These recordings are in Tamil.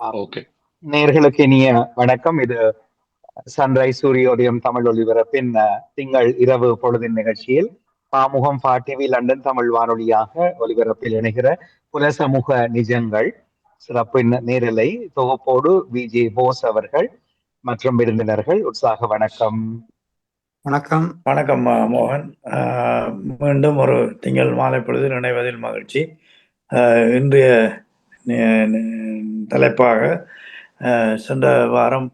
ஓகே நேர்களுக்கு இனிய வணக்கம். இது சன்ரைஸ் சூரியோதயம் தமிழ் ஒலிபரப்பின் அஹ், திங்கள் இரவு பொழுதின் நிகழ்ச்சியில் பாமுகம் பா டிவி லண்டன் தமிழ் வானொலியாக ஒலிபரப்பில் இணைகிற புலசமூக நிஜங்கள் சிறப்பின் நேரலை தொகுப்போடு விஜே போஸ் அவர்கள் மற்றும் விருந்தினர்கள் உற்சாக வணக்கம். வணக்கம். வணக்கம் மோகன். ஆஹ் மீண்டும் ஒரு திங்கள் மாலை பொழுது நினைவதில் மகிழ்ச்சி. ஆஹ் இன்றைய தலைப்பாக சென்ற வாரம்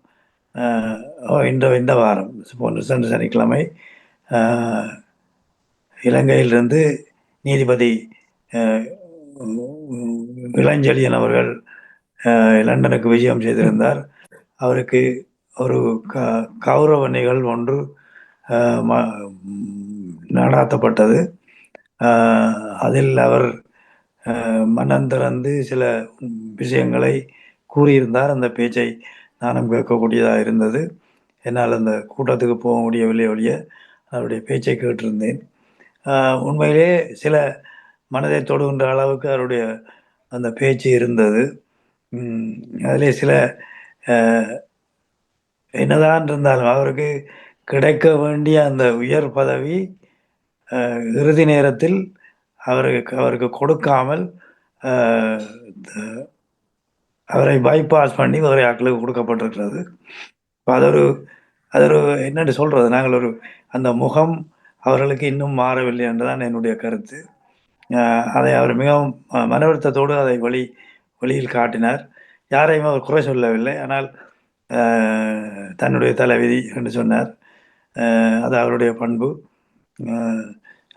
ஓ, இந்த இந்த வாரம் போன்ற சென்ற சனிக்கிழமை இலங்கையிலிருந்து நீதிபதி இளஞ்செழியன் அவர்கள் லண்டனுக்கு விஜயம் செய்திருந்தார். அவருக்கு ஒரு க கௌரவ நிகழ்வு ஒன்று நடாத்தப்பட்டது. அதில் அவர் மனம் திறந்து சில விஷயங்களை கூறியிருந்தார். அந்த பேச்சை நானும் கேட்கக்கூடியதாக இருந்தது. என்னால் அந்த கூட்டத்துக்கு போக முடியவில்லை ஒழிய அவருடைய பேச்சை கேட்டிருந்தேன். உண்மையிலே சில மனதை தொடுகின்ற அளவுக்கு அவருடைய அந்த பேச்சு இருந்தது. அதிலே சில என்னதான் இருந்தாலும் அவருக்கு கிடைக்க வேண்டிய அந்த உயர் பதவி இறுதி நேரத்தில் அவருக்கு அவருக்கு கொடுக்காமல் த- அவரை பைபாஸ் பண்ணி வேறு ஆட்களுக்கு கொடுக்கப்பட்டிருக்கிறது. அப்ப அது ஒரு அது ஒரு என்னென்னு சொல்கிறது நாங்கள் ஒரு அந்த முகம் அவர்களுக்கு இன்னும் மாறவில்லை என்றுதான் என்னுடைய கருத்து. அதை அவர் மிகவும் மனவருத்தத்தோடு அதை வழி வழியில் காட்டினார். யாரையும் அவர் குறை சொல்லவில்லை. ஆனால் தன்னுடைய தலைவிதி என்று சொன்னார். அது அவருடைய பண்பு.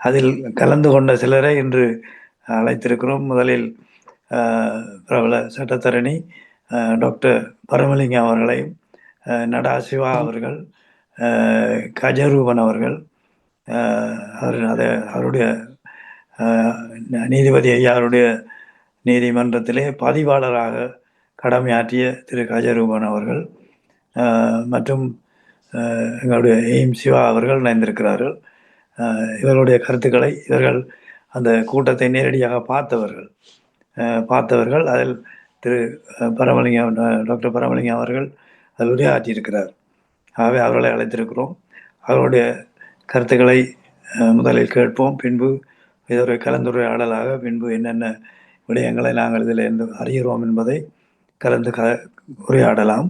அதில் கலந்து கொண்ட சிலரை இன்று அழைத்திருக்கிறோம். முதலில் பிரபல சட்டத்தரணி டாக்டர் பரமலிங்கம் அவர்களையும் நடா சிவா அவர்கள் கஜரூபன் அவர்கள் அவர் அதை அவருடைய நீதிபதி ஐயாருடைய நீதிமன்றத்திலே பதிவாளராக கடமையாற்றிய திரு கஜரூபன் அவர்கள் மற்றும் எங்களுடைய எய்ம் சிவா அவர்கள் இணைந்திருக்கிறார்கள். இவர்களுடைய கருத்துக்களை இவர்கள் அந்த கூட்டத்தை நேரடியாக பார்த்தவர்கள் பார்த்தவர்கள். அதில் திரு பரமலிங்கம் டாக்டர் பரமலிங்கம் அவர்கள் அதில் உரையாற்றியிருக்கிறார் ஆகவே அவர்களை அழைத்திருக்கிறோம். அவர்களுடைய கருத்துக்களை முதலில் கேட்போம். பின்பு இதொரு கலந்துரையாடலாக பின்பு என்னென்ன விடயங்களை நாங்கள் இதில் இருந்து அறிகிறோம் என்பதை கலந்து க உரையாடலாம்.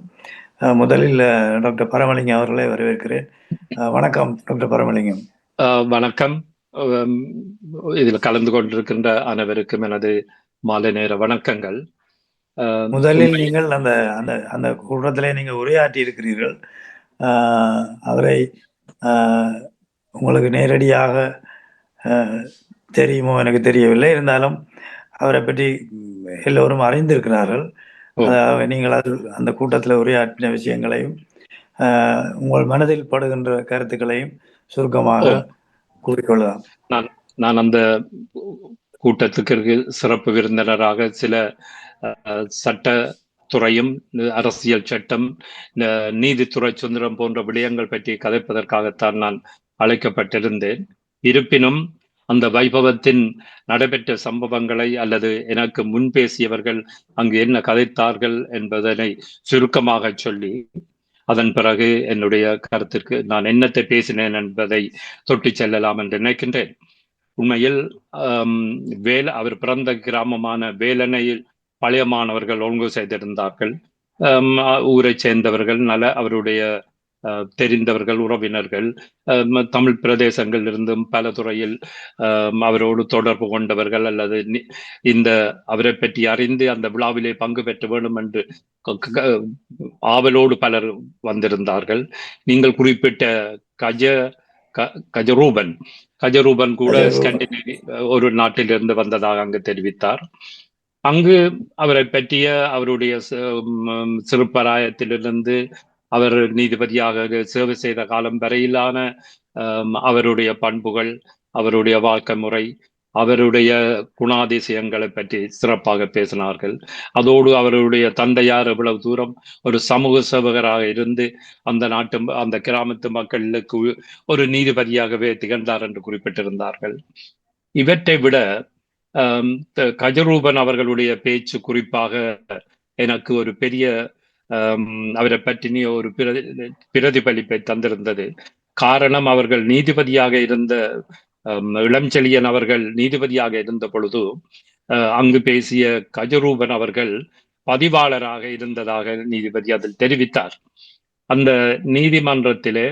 முதலில் டாக்டர் பரமலிங்கம் அவர்களை வரவேற்கிறேன். வணக்கம் டாக்டர் பரமலிங்கம். வணக்கம். இதில் கலந்து கொண்டிருக்கின்ற அனைவருக்கும் எனது மாலை நேர வணக்கங்கள். முதலில் நீங்கள் அந்த அந்த அந்த கூட்டத்திலே நீங்கள் உரையாற்றி இருக்கிறீர்கள். அவரை உங்களுக்கு நேரடியாக தெரியுமோ எனக்கு தெரியவில்லை. இருந்தாலும் அவரை பற்றி எல்லோரும் அறிந்திருக்கிறார்கள். நீங்கள் அது அந்த கூட்டத்தில் உரையாற்றின விஷயங்களையும் உங்கள் மனதில் படுகின்ற கருத்துக்களையும் சுருக்கமாக. கூறிக்கொள்ளலாம் நான் அந்த கூட்டத்துக்கு சிறப்பு விருந்தினராக சில அஹ், சட்டத்துறையும் அரசியல் சட்டம் நீதித்துறை சுதந்திரம் போன்ற விடயங்கள் பற்றி கதைப்பதற்காகத்தான் நான் அழைக்கப்பட்டிருந்தேன் இருப்பினும் அந்த வைபவத்தின் நடைபெற்ற சம்பவங்களை அல்லது எனக்கு முன் பேசியவர்கள் அங்கு என்ன கதைத்தார்கள் என்பதனை சுருக்கமாக சொல்லி அதன் பிறகு என்னுடைய கருத்திற்கு நான் என்னத்தை பேசினேன் என்பதை தொட்டி செல்லலாம் என்று நினைக்கின்றேன். உண்மையில் வேல அவர் பிறந்த கிராமமான வேலனையில் பழைய மாணவர்கள் ஒழுங்கு செய்திருந்தார்கள். ஊரை சேர்ந்தவர்கள் நல அவருடைய தெரிந்தவர்கள் உறவினர்கள் தமிழ் பிரதேசங்கள் இருந்தும் பல துறையில் அவரோடு தொடர்பு கொண்டவர்கள் அல்லது இந்த அவரை பற்றி அறிந்து அந்த விழாவிலே பங்கு பெற்ற வேண்டும் என்று ஆவலோடு பலர் வந்திருந்தார்கள் நீங்கள் குறிப்பிட்ட கஜ கஜரூபன் கஜரூபன் கூட. ஸ்கண்டினேவி ஒரு நாட்டிலிருந்து வந்ததாக அங்கு தெரிவித்தார் அங்கு அவரை பற்றிய அவருடைய சி- ம், சிறுபராயத்திலிருந்து அவர் நீதிபதியாக சேவை செய்த காலம் வரையிலான அவருடைய பண்புகள் அவருடைய வாழ்க்கை முறை அவருடைய குணாதிசயங்களை பற்றி சிறப்பாக பேசினார்கள். அதோடு அவருடைய தந்தையார் எவ்வளவு தூரம் ஒரு சமூக சேவகராக இருந்து அந்த நாட்டு அந்த கிராமத்து மக்களுக்கு ஒரு நீதிபதியாகவே திகழ்ந்தார் என்று குறிப்பிட்டிருந்தார்கள். இவற்றை விட த- கஜரூபன் அவர்களுடைய பேச்சு குறிப்பாக எனக்கு ஒரு பெரிய அவரை பற்றின ஒரு பிரதி பிரதிபலிப்பை தந்திருந்தது. காரணம் அவர்கள் நீதிபதியாக இருந்த ஆம், இளஞ்செழியன் அவர்கள் நீதிபதியாக இருந்த பொழுது அஹ், அங்கு பேசிய கஜரூபன் அவர்கள் பதிவாளராக இருந்ததாக நீதிபதி அதில் தெரிவித்தார். அந்த நீதிமன்றத்திலே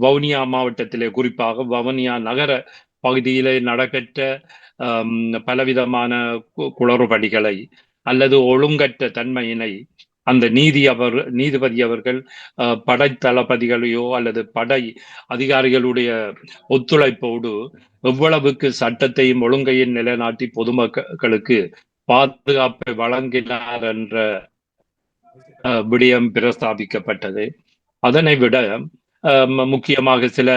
வவுனியா மாவட்டத்திலே குறிப்பாக வவுனியா நகர பகுதியிலே நடைபெற்ற பலவிதமான கு- குளறுபடிகளை அல்லது ஒழுங்கற்ற தன்மையினை அந்த நீதி அவர் நீதிபதி அவர்கள் படை தளபதிகளையோ அல்லது படை அதிகாரிகளுடைய ஒத்துழைப்போடு எவ்வளவுக்கு சட்டத்தையும் ஒழுங்கையும் நிலைநாட்டி பொதுமக்களுக்கு பாதுகாப்பை வழங்கினார் என்ற அஹ், விடயம் பிரஸ்தாபிக்கப்பட்டது. அதனை விட முக்கியமாக சில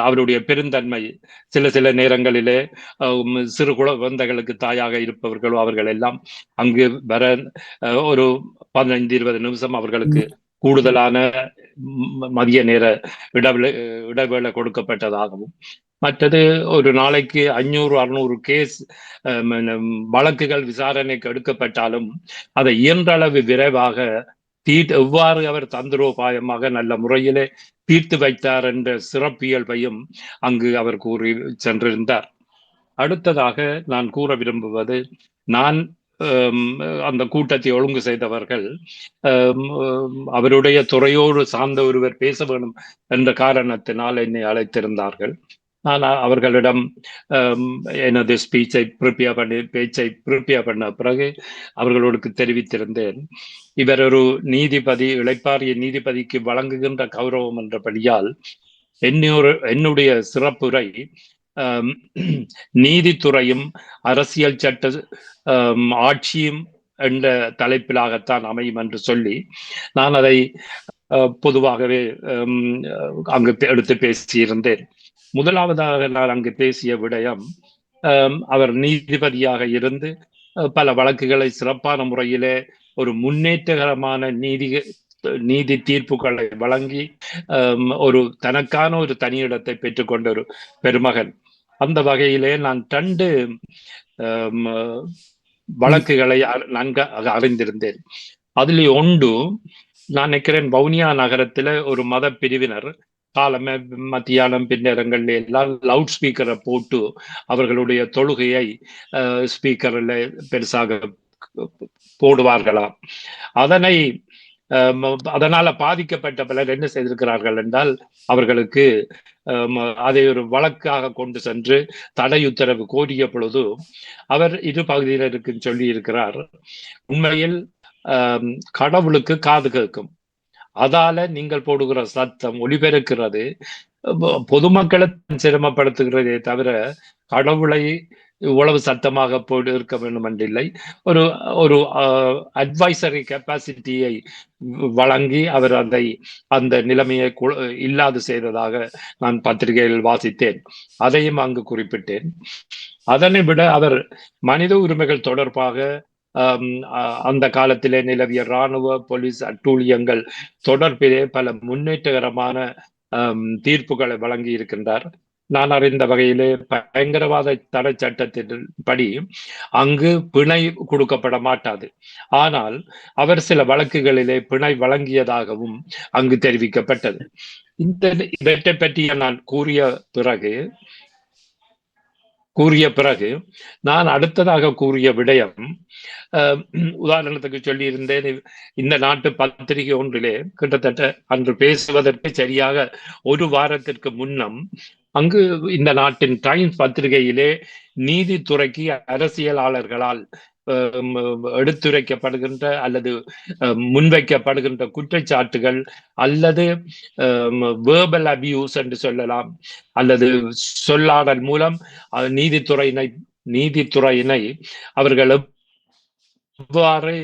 அவருடைய பெருந்தன்மை சில சில நேரங்களிலே சிறு குழந்தைகளுக்கு தாயாக இருப்பவர்களோ அவர்கள் எல்லாம் அங்கு வர ஒரு பதினைந்து இருபது நிமிஷம் அவர்களுக்கு கூடுதலான மதிய நேர இடைவேளை இடைவேளை கொடுக்கப்பட்டதாகவும். மற்றது ஒரு நாளைக்கு அஞ்சூறு அறுநூறு கேஸ் வழக்குகள் விசாரணைக்கு எடுக்கப்பட்டாலும் அதை இயன்றளவு விரைவாக தீட் எவ்வாறு அவர் தந்திரோபாயமாக நல்ல முறையிலே தீர்த்து வைத்தார் என்ற சிறப்பியல்பையும் அங்கு அவர் கூறி சென்றிருந்தார். அடுத்ததாக நான் கூற விரும்புவது நான் அந்த கூட்டத்தை ஒழுங்கு செய்தவர்கள் அவருடைய துறையோடு சார்ந்த ஒருவர் பேச வேண்டும் என்ற காரணத்தினால் என்னை அழைத்திருந்தார்கள். நான் அவர்களிடம் எனது ஸ்பீச்சை ப்ரிப்பேர் பண்ணி பேச்சை ப்ரிப்பேர் பண்ண பிறகு அவர்களுக்கு தெரிவித்திருந்தேன். இவர் ஒரு நீதிபதி இழைப்பாரிய நீதிபதிக்கு வழங்குகின்ற கௌரவம் என்றபடியால் என்னொரு என்னுடைய சிறப்புரை நீதித்துறையும் அரசியல் சட்ட ஆட்சியும் என்ற தலைப்பிலாகத்தான் அமையும் என்று சொல்லி நான் அதை அஹ், பொதுவாகவே அங்கு எடுத்து பேசியிருந்தேன். முதலாவதாக நான் அங்கு பேசிய விடயம் அவர் நீதிபதியாக இருந்து பல வழக்குகளை சிறப்பான முறையிலே ஒரு முன்னேற்றகரமான நீதி நீதி தீர்ப்புகளை வழங்கி ஒரு தனக்கான ஒரு தனியிடத்தை பெற்றுக்கொண்ட ஒரு பெருமகன். அந்த வகையிலே நான் ரெண்டு வழக்குகளை அ- நன்கு அறிந்திருந்தேன். அதில் ஒன்று நான் நினைக்கிறேன் வவுனியா நகரத்துல ஒரு மத பிரிவினர் காலமே மத்தியானம் பின்னேரங்கள்ல எல்லாம் லவுட் ஸ்பீக்கரை போட்டு அவர்களுடைய தொழுகையை ஸ்பீக்கரில் பெருசாக போடுவார்களாம் அதனை அதனால பாதிக்கப்பட்ட பலர் என்ன செய்திருக்கிறார்கள் என்றால் அவர்களுக்கு அதை ஒரு வழக்காக கொண்டு சென்று தடை உத்தரவு கோரிய பொழுது அவர் இரு பகுதியினருக்கு சொல்லி இருக்கிறார் உண்மையில் கடவுளுக்கு காது கேட்கும். அதால நீங்கள் போடுகிற சத்தம் ஒளிபெருக்கிறது பொதுமக்களை சிரமப்படுத்துகிறதே தவிர கடவுளை இவ்வளவு சத்தமாக போடு இருக்க வேண்டும் என்றில்லை ஒரு ஒரு அட்வைசரி கெப்பாசிட்டியை வழங்கி அவர் அதை அந்த நிலைமையை கு- இல்லாது செய்ததாக நான் பத்திரிகையில் வாசித்தேன். அதையும் அங்கு குறிப்பிட்டேன். அதனை விட அவர் மனித உரிமைகள் தொடர்பாக அந்த காலத்திலே நிலவிய இராணுவ போலீஸ் அட்டூழியங்கள் தொடர்பிலே பல முன்னேற்றகரமான தீர்ப்புகளை வழங்கி இருக்கின்றார் நான் அறிந்த வகையிலே பயங்கரவாத தடை சட்டத்தின் படி அங்கு பிணை கொடுக்கப்பட மாட்டாது. ஆனால் அவர் சில வழக்குகளிலே பிணை வழங்கியதாகவும் அங்கு தெரிவிக்கப்பட்டது. இந்த இவற்றை பற்றிய நான் கூறிய பிறகு கூறிய பிறகு நான் அடுத்ததாக கூறிய விடயம் உதாரணத்துக்கு சொல்லியிருந்தேன் இந்த நாட்டு பத்திரிகை ஒன்றிலே கிட்டத்தட்ட அன்று பேசுவதற்கு சரியாக ஒரு வாரத்திற்கு முன்னம் அங்கு இந்த நாட்டின் டைம்ஸ் பத்திரிகையிலே நீதித்துறைக்கு அரசியலாளர்களால் எடுத்துரைக்கப்படுகின்ற அல்லது அஹ், முன்வைக்கப்படுகின்ற குற்றச்சாட்டுகள் அல்லது வேர்பல் அபியூஸ் என்று சொல்லலாம். அல்லது சொல்லாடல் மூலம் அஹ், நீதித்துறையினை நீதித்துறையினை அவர்கள் எவ்வாறு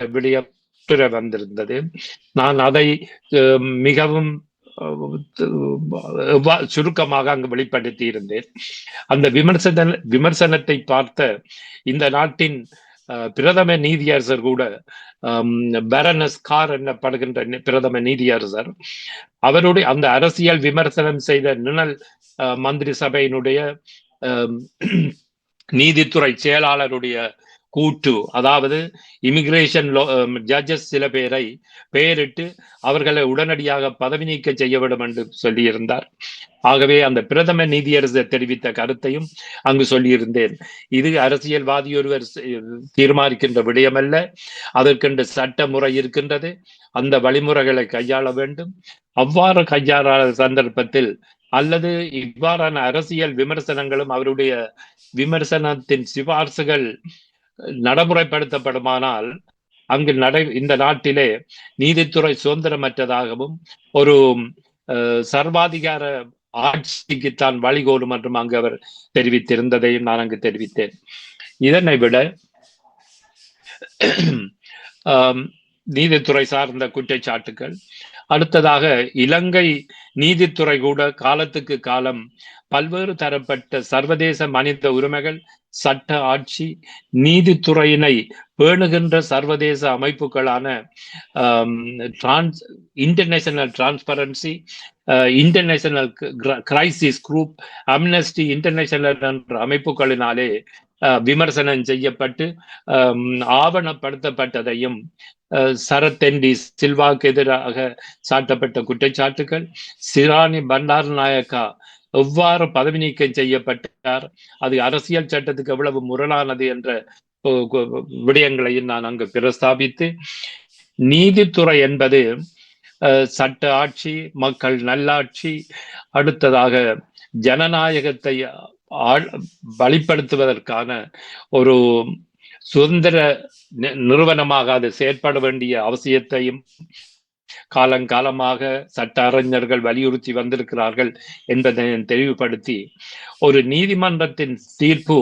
வெளியே வந்திருந்தது. நான் அதை மிகவும் சுருக்கமாக அங்கு வெளிப்படுத்தி இருந்தேன் அந்த விமர்சன விமர்சனத்தை பார்த்த இந்த நாட்டின் பிரதம நீதியரசர் கூட பரனஸ் கார் எனப்படுகின்ற பிரதம நீதியரசர் அவருடைய அந்த அரசியல் விமர்சனம் செய்த நிழல் மந்திரி சபையினுடைய நீதித்துறை செயலாளருடைய கூட்டு. அதாவது இமிகிரேஷன் ஜட்ஜஸ் um, சில பேரை பெயரிட்டு அவர்களை உடனடியாக பதவி நீக்க செய்ய வேண்டும் என்று சொல்லியிருந்தார். ஆகவே அந்த பிரதம நீதியரசர் தெரிவித்த கருத்தையும் அங்கு சொல்லியிருந்தேன். இது அரசியல்வாதி ஒருவர் தீர்மானிக்கின்ற விடயமல்ல. அதற்கென்று சட்ட முறை இருக்கின்றது. அந்த வழிமுறைகளை கையாள வேண்டும். அவ்வாறு கையாளாத சந்தர்ப்பத்தில் அல்லது இவ்வாறான அரசியல் விமர்சனங்களும் அவருடைய விமர்சனத்தின் சிபார்சுகள் நடைமுறைப்படுத்தப்படுமானால் அங்கு நடை இந்த நாட்டிலே நீதித்துறை சுதந்திரமற்றதாகவும் ஒரு சர்வாதிகார ஆட்சிக்குத்தான் வழிகோடும் என்றும் அங்கு அவர் தெரிவித்திருந்ததையும் நான் அங்கு தெரிவித்தேன். இதனை விட நீதித்துறை சார்ந்த குற்றச்சாட்டுகள். அடுத்ததாக இலங்கை நீதித்துறை கூட காலத்துக்கு காலம் பல்வேறு தரப்பட்ட சர்வதேச மனித உரிமைகள் சட்ட ஆட்சி நீதித்துறையினை பேணுகின்ற சர்வதேச அமைப்புகளான trans international transparency international crisis group amnesty international என்ற அமைப்புகளினாலே விமர்சனம் செய்யப்பட்டு ஆவணப்படுத்தப்பட்டதையும் சரத்தெண்டி சில்வாக்கு எதிராக சாட்டப்பட்ட குற்றச்சாட்டுகள் சிராணி பண்டார் நாயக்கா எவ்வாறு பதவி நீக்கம் செய்யப்பட்டார்? அது அரசியல் சட்டத்துக்கு எவ்வளவு முரணானது என்ற விடயங்களையும் நான் அங்கு பிரஸ்தாபித்து நீதித்துறை என்பது சட்ட ஆட்சி மக்கள் நல்லாட்சி அடுத்ததாக ஜனநாயகத்தை வழிப்படுத்துவதற்கான ஒரு சுதந்திர நிறுவனமாக அது செயற்பட வேண்டிய அவசியத்தையும் காலங்காலமாக சட்ட அறிஞர்கள் வலியுறுத்தி வந்திருக்கிறார்கள் என்பதை தெளிவுபடுத்தி ஒரு நீதிமன்றத்தின் தீர்ப்பு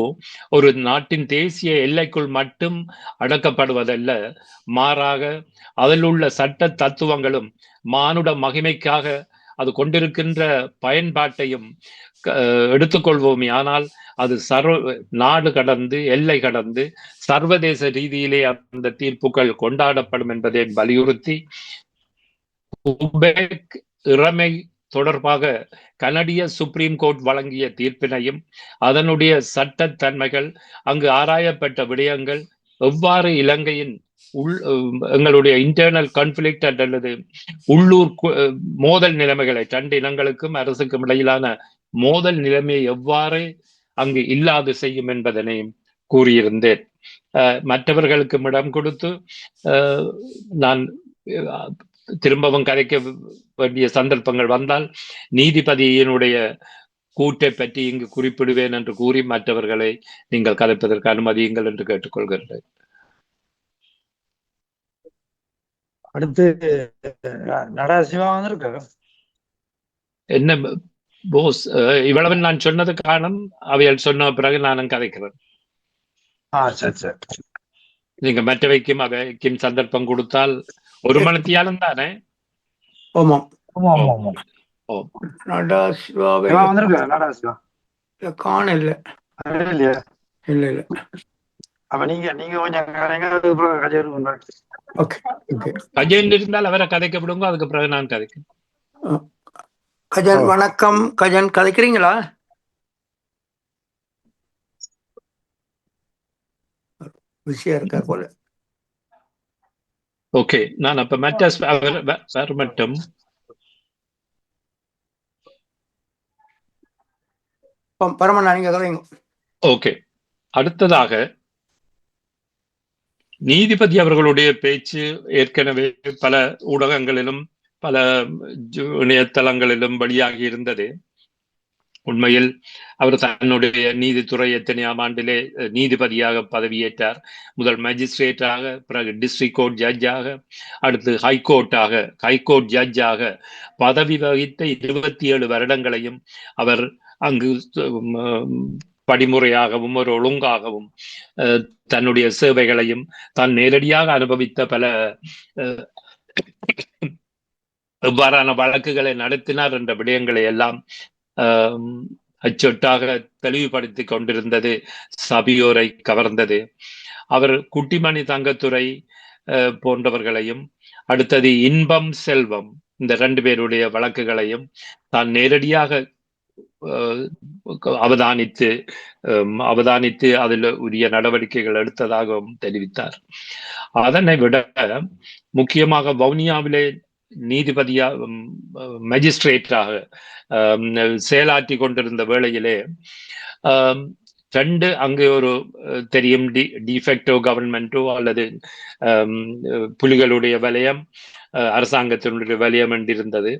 ஒரு நாட்டின் தேசிய எல்லைக்குள் மட்டும் அடக்கப்படுவதல்ல மாறாக அதில் உள்ள சட்ட தத்துவங்களும் மானுட மகிமைக்காக அது கொண்டிருக்கின்ற பயன்பாட்டையும் எடுத்துக்கொள்வோமே. ஆனால் அது சர்வ நாடு கடந்து எல்லை கடந்து சர்வதேச ரீதியிலே அந்த தீர்ப்புகள் கொண்டாடப்படும் என்பதை வலியுறுத்தி இறமை தொடர்பாக கனடிய சுப்ரீம் கோர்ட் வழங்கிய தீர்ப்பினையும் அதனுடைய சட்டத்தன்மைகள் அங்கு ஆராயப்பட்ட விடயங்கள் எவ்வாறு இலங்கையின் உள் எங்களுடைய இன்டர்னல் கான்ஃபிளிக்ட் அல்லது உள்ளூர் மோதல் நிலைமைகளை ரெண்டு இனங்களுக்கும் அரசுக்கும் இடையிலான மோதல் நிலைமையை எவ்வாறு அங்கு இல்லாது செய்யும் என்பதனையும் கூறியிருந்தேன். மற்றவர்களுக்கு இடம் கொடுத்து நான் திரும்பவும் கதைக்க வேண்டிய சந்தர்ப்பங்கள் வந்தால் நீதிபதியினுடைய கூட்டை பற்றி இங்கு குறிப்பிடுவேன் என்று கூறி மற்றவர்களை நீங்கள் கதைப்பதற்கு அனுமதியுங்கள் என்று கேட்டுக்கொள்கின்றேன். அடுத்து வந்திருக்க என்ன போஸ் இவ்வளவு நான் சொன்னது காரணம் அவைகள் சொன்ன பிறகு நானும் கதைக்கிறேன். நீங்க மற்றவைக்கும் அவைக்கும் சந்தர்ப்பம் கொடுத்தால் ஒரு மணித்தியாலும் தானே? ஆமாம் ஆமா ஆமா ஆமா. ஓ. நடாசிவாவை சிவா. வந்திருக்க நடராசிவா காண இல்ல இல்ல இல்ல. அப்ப நீங்க நீங்க கொஞ்சம் ஓகே ஓகே. கஜேன் இருந்தால் அவரை கதைக்க விடுங்க அதுக்கு பிறகு நான் கதைக்கிறேன். கஜன். வணக்கம். கஜன் கதைக்கிறீங்களா? விஷயம் இருக்கா போல. ஓகே நான் அப்ப மற்ற ஸ்ப- அவர் வ- சார் மட்டும். பரமண்ணா நீங்க ஓகே அடுத்ததாக நீதிபதி அவர்களுடைய பேச்சு ஏற்கனவே பல ஊடகங்களிலும் பல இணையதளங்களிலும் வெளியாகி இருந்தது. உண்மையில் அவர் தன்னுடைய நீதித்துறை எத்தனையாம் ஆண்டிலே நீதிபதியாக பதவியேற்றார். முதல் மேஜிஸ்ட்ரேட்டாக பிறகு டிஸ்ட்ரிக்ட் கோர்ட் ஜட்ஜாக அடுத்து ஹைகோர்ட்டாக ஹைகோர்ட் ஜட்ஜாக பதவி வகித்த இருபத்தி ஏழு வருடங்களையும் அவர் அங்கு படிமுறையாகவும் ஒரு ஒழுங்காகவும் அஹ், தன்னுடைய சேவைகளையும் தான் நேரடியாக அனுபவித்த பல அஹ், எவ்வாறான வழக்குகளை நடத்தினார் என்ற விடயங்களை எல்லாம் அச்சொட்டாக தெளிவுபடுத்திக் கொண்டிருந்தது சபியோரை கவர்ந்தது. அவர் குட்டிமணி தங்கத்துறை அஹ், போன்றவர்களையும் அடுத்தது இன்பம் செல்வம் இந்த ரெண்டு பேருடைய வழக்குகளையும் தான் நேரடியாக அஹ், அவதானித்து அவதானித்து அதில் உரிய நடவடிக்கைகள் எடுத்ததாகவும் தெரிவித்தார். அதனை விட முக்கியமாக வவுனியாவிலே நீதிபதியா மஜிஸ்ட்ரேட்டாக செயலாற்றி கொண்டிருந்த வேளையிலே ரெண்டு அங்கே ஒரு தெரியும் டி டிஃபெக்டோ கவர்மெண்டோ அல்லது புலிகளுடைய வலயம் அஹ், அரசாங்கத்தினுடைய வலயம் என்றிருந்தது.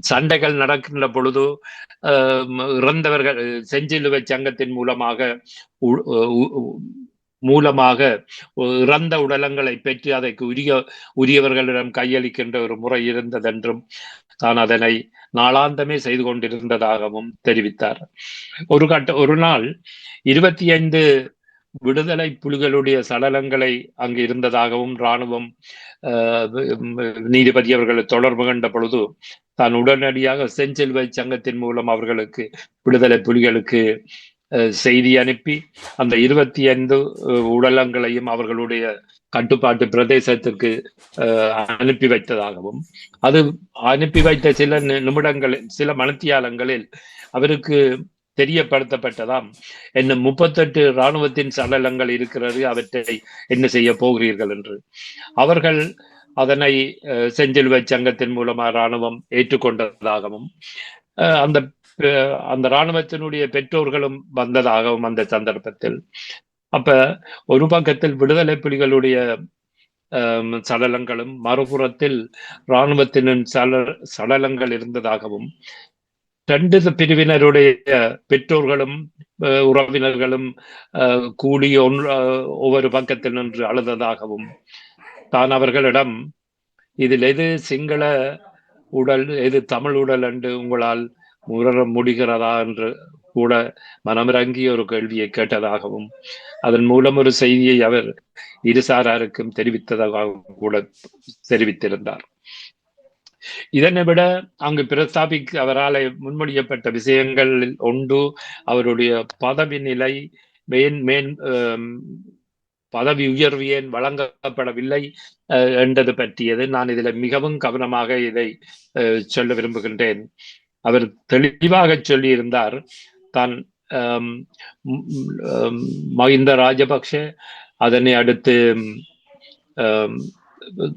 சண்டைகள் நடக்கின்ற பொழுது இறந்தவர்கள் செஞ்சிலுவை சங்கத்தின் மூலமாக உ- உ- மூலமாக இறந்த உடலங்களை பெற்று அதை உரிய உரியவர்களிடம் கையளிக்கின்ற ஒரு முறை இருந்ததென்றும் தான் அதனை நாளாந்தமே செய்து கொண்டிருந்ததாகவும் தெரிவித்தார். ஒரு கட்ட ஒரு நாள் இருபத்தி ஐந்து விடுதலை புலிகளுடைய சடலங்களை அங்கு இருந்ததாகவும் இராணுவம் ஆஹ், நீதிபதி அவர்களை தொடர்பு கண்ட பொழுது தான் உடனடியாக செஞ்சிலுவை சங்கத்தின் மூலம் அவர்களுக்கு விடுதலை புலிகளுக்கு செய்தி அனுப்பி அந்த இருபத்தி ஐந்து உடலங்களையும் அவர்களுடைய கட்டுப்பாட்டு பிரதேசத்திற்கு அஹ், அனுப்பி வைத்ததாகவும் அது அனுப்பி வைத்த சில நி- நிமிடங்களில் சில மணித்தியாலங்களில் அவருக்கு தெரியப்படுத்தப்பட்டதாம். என்ன முப்பத்தெட்டு இராணுவத்தின் சடலங்கள் இருக்கிறது அவற்றை என்ன செய்ய போகிறீர்கள் என்று. அவர்கள் அதனை அஹ், செஞ்சிலுவை சங்கத்தின் மூலமா இராணுவம் ஏற்றுக்கொண்டதாகவும் அஹ், அந்த அந்த இராணுவத்தினுடைய பெற்றோர்களும் வந்ததாகவும் அந்த சந்தர்ப்பத்தில். அப்ப ஒரு பக்கத்தில் விடுதலை புலிகளுடைய சடலங்களும் மறுபுறத்தில் இராணுவத்தினின் சல சடலங்கள் இருந்ததாகவும் ரெண்டு பிரிவினருடைய பெற்றோர்களும் உறவினர்களும் அஹ், கூடி ஒன்று அஹ், ஒவ்வொரு பக்கத்தில் நின்று அழுததாகவும் தான் அவர்களிடம் இதில் எது சிங்கள உடல் எது தமிழ் உடல் என்று உங்களால் உணர முடிகிறதா என்று கூட மனமிறங்கி ஒரு கேள்வியை கேட்டதாகவும் அதன் மூலம் ஒரு செய்தியை அவர் இருசாராருக்கும் தெரிவித்ததாகவும் கூட தெரிவித்திருந்தார். இதனை விட அங்கு பிரஸ்தாபிக் அவரால் முன்மொழியப்பட்ட விஷயங்களில் ஒன்று அவருடைய பதவி நிலை மேன் மேன் பதவி உயர்வு ஏன் வழங்கப்படவில்லை அஹ், என்றது பற்றியது நான் இதில் மிகவும் கவனமாக இதை அஹ், சொல்ல விரும்புகின்றேன். அவர் தெளிவாக சொல்லியிருந்தார் தான் ஆம், மஹிந்த ராஜபக்ஷ அதனை அடுத்து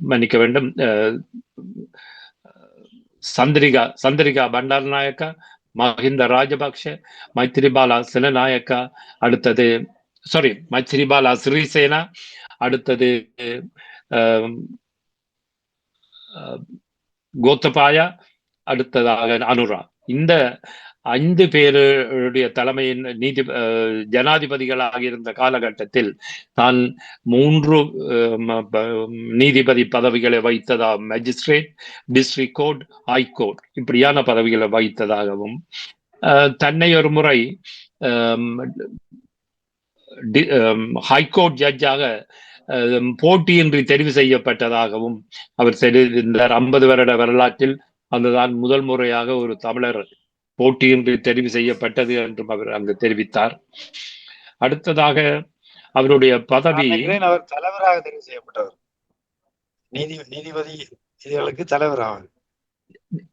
மன்னிக்க வேண்டும் சந்திரிகா சந்திரிகா பண்டார நாயக்கா மஹிந்த ராஜபக்ஷ மைத்திரிபாலா சிலநாயக்கா அடுத்தது சாரி மைத்திரிபாலா சிறிசேனா அடுத்தது ஆஹ், கோத்தபாயா அடுத்ததாக அனுரா. இந்த ஐந்து பேருடைய தலைமையின் நீதி அஹ், ஜனாதிபதிகளாக இருந்த காலகட்டத்தில் தான் மூன்று நீதிபதி பதவிகளை வைத்ததா magistrate district court high court இப்படியான பதவிகளை வைத்ததாகவும் தன்னை ஒரு முறை ஹைகோர்ட் ஜட்ஜாக அஹ், போட்டியின்றி தெரிவு செய்யப்பட்டதாகவும் அவர் தெரிவித்தார் ஐம்பது வருட வரலாற்றில் அதுதான் முதல் முறையாக ஒரு தமிழர் போட்டியின்றி தெரிவு செய்யப்பட்டது என்றும் அவர் அங்கு தெரிவித்தார். அடுத்ததாக அவருடைய பதவி அவர் தலைவராக தெரிவு செய்யப்பட்டவர். நீதி நீதிபதி இதுகளுக்கு தலைவராக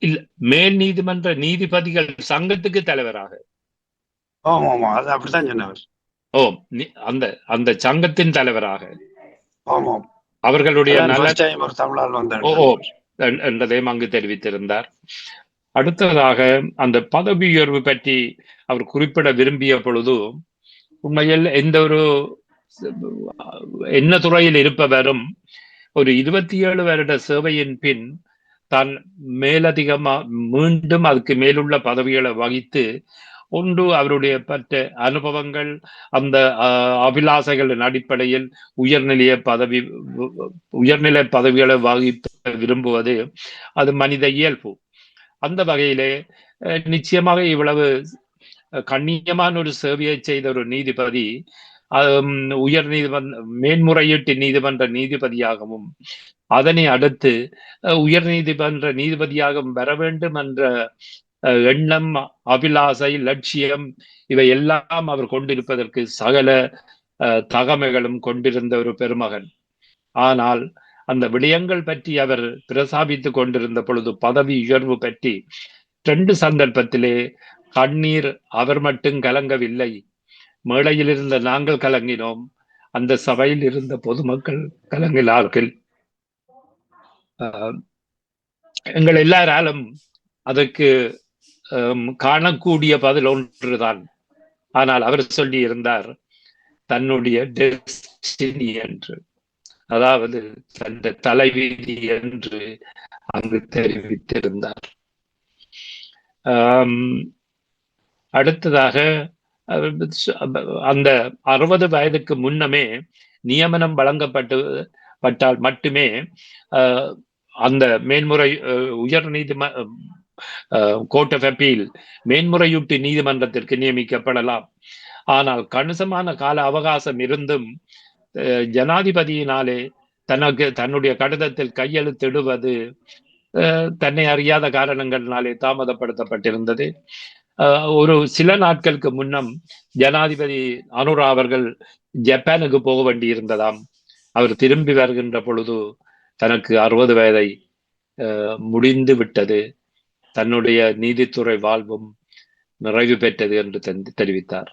இல்ல மேல் நீதிமன்ற நீதிபதிகள் சங்கத்துக்கு தலைவராக. ஆமா ஆமா அது அப்படித்தான் சொன்னவர். ஓ அந்த அந்த சங்கத்தின் தலைவராக. ஆமா அவர்களுடைய நல ஃபர்ஸ்ட் டைம் ஒரு தமிழால் வந்தார் ஓ, என்றதையும் அங்கு தெரிவித்திருந்தார். அடுத்ததாக அந்த பதவி உயர்வு பற்றி அவர் குறிப்பிட விரும்பிய பொழுது உண்மையில் எந்த ஒரு என்ன துறையில் இருப்பவரும் ஒரு இருபத்தி ஏழு வருட சேவையின் பின் தான் மேலதிகமா மீண்டும் அதுக்கு மேலுள்ள பதவிகளை வகித்து ஒன்று அவருடைய பற்ற அனுபவங்கள் அந்த அபிலாசைகளின் அடிப்படையில் உயர்நிலைய பதவி உயர்நிலை பதவிகளை வகிக்க விரும்புவது அது மனித இயல்பு. அந்த வகையிலே நிச்சயமாக இவ்வளவு கண்ணியமான ஒரு சேவையை செய்த ஒரு நீதிபதி உயர் நீதிமன்ற மேன்முறையீட்டு நீதிமன்ற நீதிபதியாகவும் அதனை அடுத்து உயர் நீதிமன்ற நீதிபதியாகவும் வர வேண்டும் என்ற எண்ணம் அபிலாசை லட்சியம் இவை எல்லாம் அவர் கொண்டிருப்பதற்கு சகல அஹ், தகமைகளும் கொண்டிருந்த ஒரு பெருமகன். ஆனால் அந்த விடயங்கள் பற்றி அவர் பிரசாபித்துக் கொண்டிருந்த பொழுது பதவி உயர்வு பற்றி ரெண்டு சந்தர்ப்பத்திலே கண்ணீர் அவர் மட்டும் கலங்கவில்லை. மேடையில் இருந்த நாங்கள் கலங்கினோம். அந்த சபையில் இருந்த பொதுமக்கள் கலங்கினார்கள். ஆஹ் எங்கள் எல்லாராலும் அதற்கு காணக்கூடிய பதில் ஒன்றுதான். ஆனால் அவர் சொல்லி இருந்தார் தன்னுடைய டெஸ்டினி என்று. அதாவது தன் தலைவிதி என்று அங்கு தெரிவித்திருந்தார். அடுத்ததாக அந்த அறுபது வயதுக்கு முன்னமே நியமனம் வழங்கப்பட்டு பட்டால் மட்டுமே அந்த மேன்முறை அஹ், உயர் நீதிம கோர்ட் ஆஃப் அப்பீல் மேன்முறையீட்டு நீதிமன்றத்திற்கு நியமிக்கப்படலாம். ஆனால் கணிசமான கால அவகாசம் இருந்தும் ஜனாதிபதியினாலே தனக்கு தன்னுடைய கடிதத்தில் கையெழுத்திடுவது அஹ், தன்னை அறியாத காரணங்களினாலே தாமதப்படுத்தப்பட்டிருந்தது. ஒரு சில நாட்களுக்கு முன்னம் ஜனாதிபதி அனுரா அவர்கள் ஜப்பானுக்கு போக வேண்டியிருந்ததாம். அவர் திரும்பி வருகின்ற பொழுது தனக்கு அறுபது வயதை அஹ், முடிந்து விட்டது தன்னுடைய நீதித்துறை வாழ்வும் நிறைவு பெற்றது என்று தெரிவித்தார்.